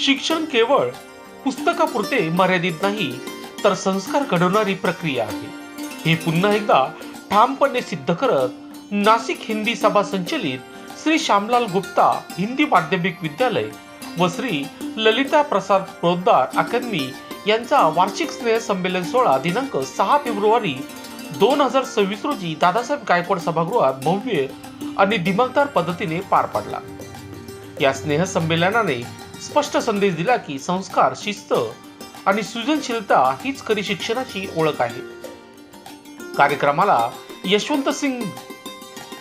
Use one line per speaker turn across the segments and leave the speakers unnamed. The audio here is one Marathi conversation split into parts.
शिक्षण केवळ पुस्तकापुरते मर्यादित नाही तर संस्कार घडवणारी प्रक्रिया आहे. हे पुन्हा एकदा ठामपणे सिद्ध करत नाशिक हिंदी सभा संचलित श्री श्यामलाल गुप्ता हिंदी माध्यमिक विद्यालय व श्री ललिता प्रसाद प्रोद्दार अकादमी यांचा वार्षिक स्नेह संमेलन सोहळा दिनांक सहा फेब्रुवारी दोन हजार सव्वीस रोजी दादासाहेब गायकवाड सभागृहात भव्य आणि दिमागदार पद्धतीने पार पडला. या स्नेह संमेलनाने स्पष्ट संदेश दिला की संस्कार शिस्त आणि सृजनशीलता हीच खरी शिक्षणाची ओळख आहे. कार्यक्रमाला यशवंत सिंग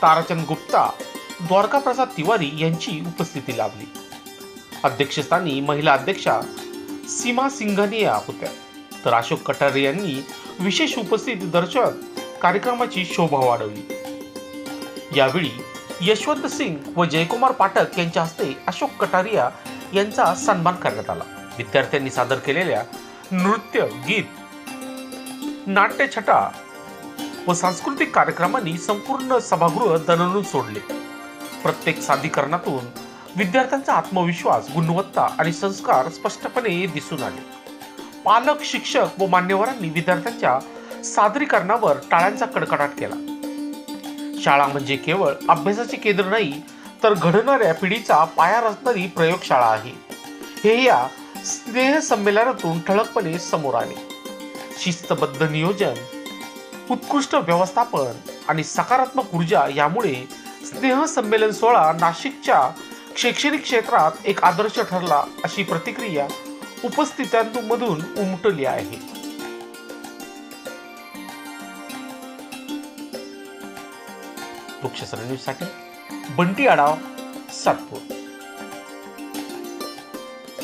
ताराचंद गुप्ता द्वारका प्रसाद तिवारी यांची उपस्थिती लाभली. अध्यक्षस्थानी महिला अध्यक्षा सीमा सिंघानिया होत्या. तर अशोक कटारे यांनी विशेष उपस्थित दर्शवत कार्यक्रमाची शोभा वाढवली. यावेळी यशवंत सिंग व जयकुमार पाठक यांच्या हस्ते अशोक कटारिया यांचा सन्मान करण्यात आला. विद्यार्थ्यांनी सादर केलेल्या नृत्य गीत नाट्यछटा व सांस्कृतिक कार्यक्रमांनी संपूर्ण सभागृह दणदणून सोडले. प्रत्येक सादरीकरणातून विद्यार्थ्यांचा आत्मविश्वास गुणवत्ता आणि संस्कार स्पष्टपणे दिसून आले. पालक शिक्षक व मान्यवरांनी विद्यार्थ्यांच्या सादरीकरणावर टाळ्यांचा कडकडाट केला. शाळा म्हणजे केवळ अभ्यासाचे केंद्र नाही तर घडणाऱ्या पिढीचा पाया रचणारी प्रयोगशाळा आहे. हे या स्नेह संमेलनातून ठळकपणे समोर आले. शिस्तबद्ध नियोजन उत्कृष्ट व्यवस्थापन आणि सकारात्मक ऊर्जा यामुळे स्नेह संमेलन सोहळा नाशिकच्या शैक्षणिक क्षेत्रात एक आदर्श ठरला अशी प्रतिक्रिया उपस्थितांमधून उमटली आहे. वृक्षसर न्यूजसाठी बंटी आडाव सातपूर.